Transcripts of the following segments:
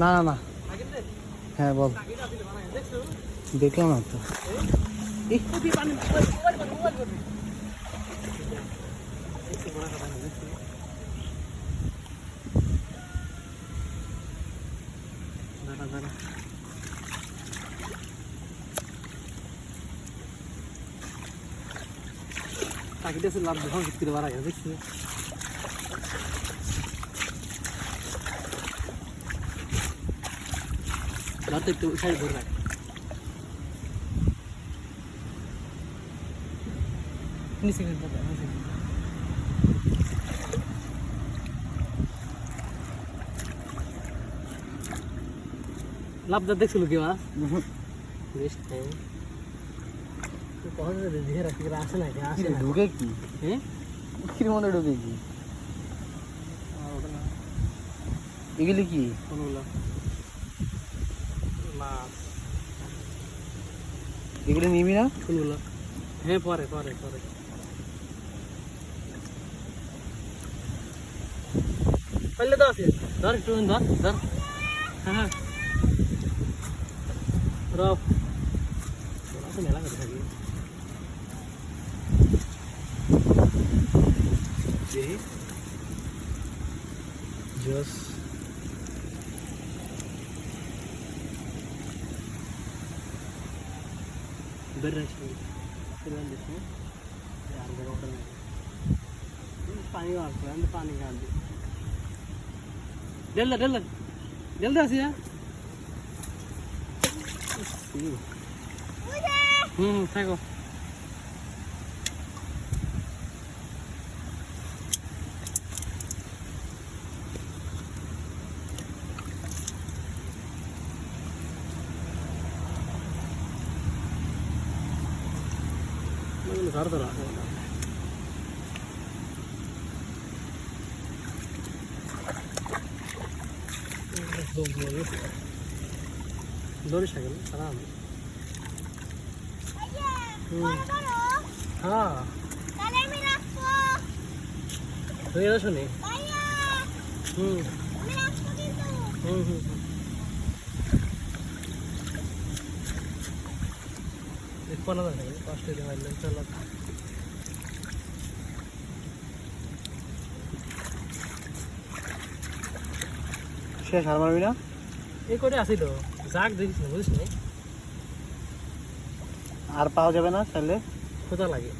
না না না। হ্যাঁ বল। দেখলাম না তো। পাখিটা লাভ যখন বিক্রি করা গেছে, দেখছি। রাতে একটু সাইড ধরে রাখ নিচে কিন্তু নিচে লাভটা দেখছিল কি মা উহুম। বেশ টাইম কখন দেখে রাখি আসে না কি আসে না ঢুকে কি হ্যাঁ কির মধ্যে ঢুকে কি আর ওটা না এগুলি কি কোনগুলো মাছ এগুলি নিবি না? ফুলগুলো। হ্যাঁ পরে পরে পরে। পারলে তো আছে। ধর একটু ধর ধর। হ্যাঁ হ্যাঁ। রব। মেলা করে থাকি। beres selanjutnya ya. ya Ada kotoran ini pani waktu ini pani ganti delle delle delle sih ya. Hmm saya kok. இது சாரதரா দৌড়িস গেল আরাম হ্যাঁ শুনি হুম হুম হুম হুম দেখো না কষ্ট দিয়ে মারলেন চলো শেষ আর মারবি না এই করে আসিল যাক দেখিস না বুঝিস না আর পাওয়া যাবে না তাহলে খোঁজা লাগে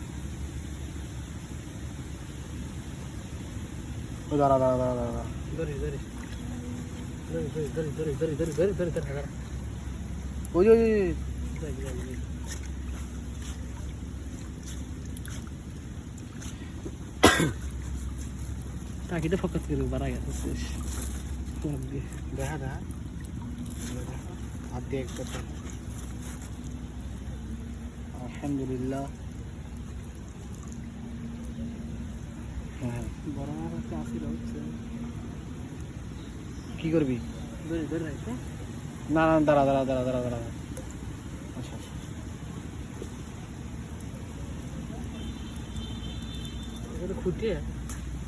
ও দাঁড়া দাঁড়া দাঁড়া দাঁড়া ধরিস ধরিস ধরিস ধরিস ধরিস ধরিস ধরিস ধরিস ধরিস ধরিস ধরিস ওই যে, ওই তাকিতে ফোকাস করে বাড়া গেছে দেখা দা হাত দিয়ে করতে আলহামদুলিল্লাহ কি করবি? না না দাঁড়া দাঁড়া দাঁড়া দাঁড়া দাঁড়া। আচ্ছা আচ্ছা। খুঁটিয়ে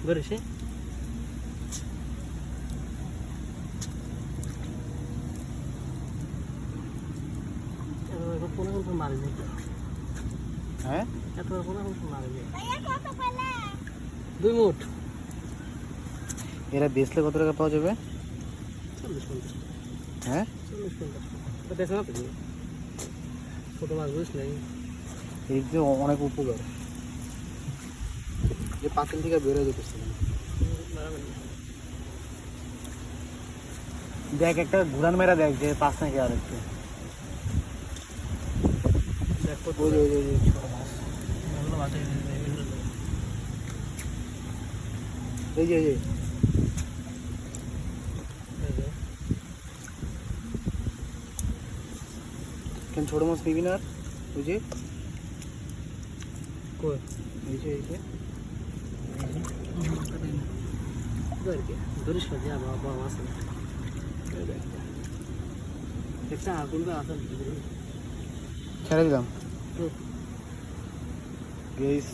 ঘরে সে হ্যাঁ এত কোনো কোনো মারি যায় দুই মুঠ এরা বেচলে কত টাকা পাওয়া যাবে চল্লিশ পঞ্চাশ হ্যাঁ চল্লিশ পঞ্চাশ তো বেশি না তো ছোটো মাছ বুঝিস নাই এই যে অনেক উপকার যে পাতিল থেকে বেরোয় যেতেছে দেখ একটা ঘুরান মেরা দেখ যে পাস নাকি আর একটু দেখো ওই যে, ওই যে, ওই যে, ছোট মাছ। ভালো মাছ এই যে এই কেন ছোট মাছ নিবি না? ওই যে। কই? এই যে এই যে। ধরিস যা বাবা বাবা আছে। আগুন তো ছেড়ে দিলাম। गैस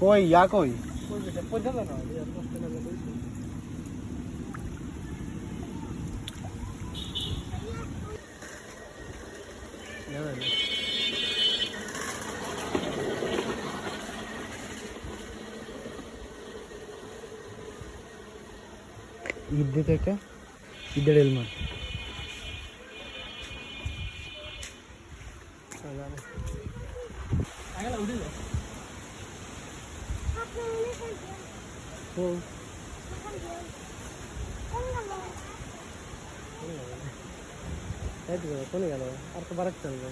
कोई या कोई इधर देखा इधर हेलमेट কোনে গেল আর তো বারাক চলবে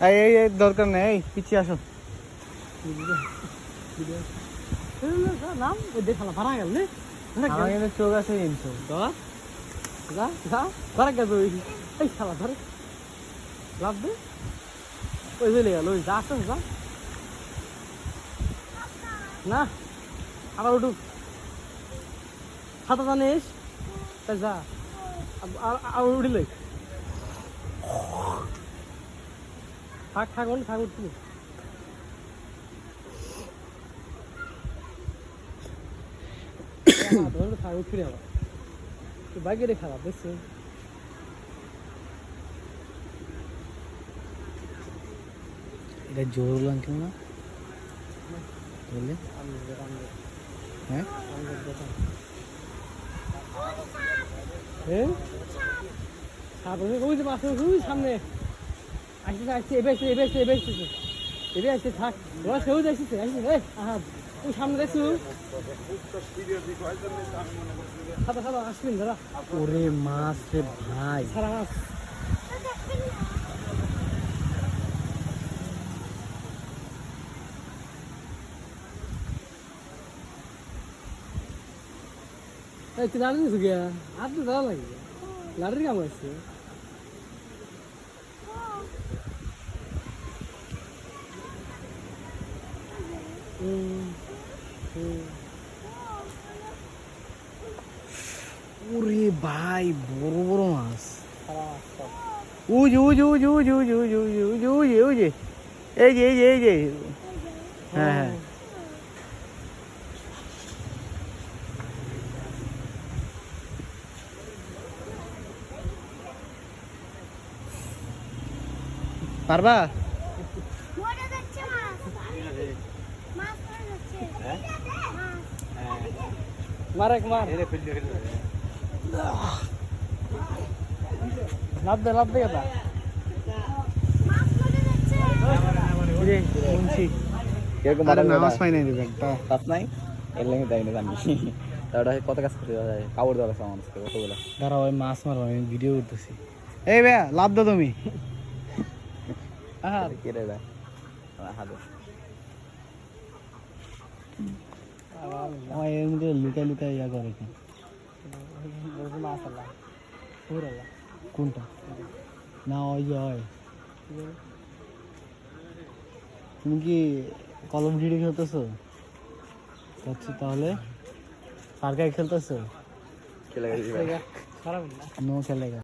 এই এই এই দরকার নেই এই পিছিয়ে আসো নাম ওই দেখালা ভাড়া গেল রে চোখ আছে ধর যা যা গেল ওই এই শালা ধরে লাভ দে ওই চলে গেল ওই যা না? আবার উঠুক। ছাতা জানিস তাই যা। আর উঠিলে থাক থাক ওখানে থাক উঠবি থাক উঠবি আবার। বাইকে রে খারাপ, দেখছি। এটা জোর লাগছিল না? বলে হ্যাঁ? ওই যে মাছ ওই সামনে। আসছে থাক। ওরা সেও যাইছে আসছে এই আহা। ওই সামনে দেখছ? খাতা খাতা আসবেন দাদা। ওরে মাছ রে ভাই। সারা মাছ। এই তুই লাড়ি দিস গিয়া হাত তো দাঁড়া লাগে লাড়ির কাম আছে হুম হুম ওরে ভাই বড় বড় মাছ সারা মাছ সব উজ উজ উজ উজ উজ উজ উজ উজ উজ উজ এই যে এই যে এই যে হ্যাঁ হ্যাঁ পারবা? মরে এক মার। লাভ দে লাভ দে কথা মাছ মরে যাচ্ছে রে মুন্সি। কীরকম আরে নামাজ পাই নাই রে কাজ নাই? এর লেগে দেয় না জানি তারপরে কত কাজ করতে যায় কাপড় দেওয়া লাগছে মানুষকে কতগুলো দাঁড়াও মাছ মারো আমি ভিডিও করতেছি। এই ভাইয়া লাভ দাও তুমি। কেটে দেয়। হাতে। আমার এর মধ্যে লুকাই লুকাই ইয়া করে কি? কোনটা? না ওই যে হয়। তুমি কি কলম ডিডি খেলতেছো? আচ্ছা তাহলে। সার্কাই খেলতেছো? খেলে গেছি খারাপ না। নো খেলেগা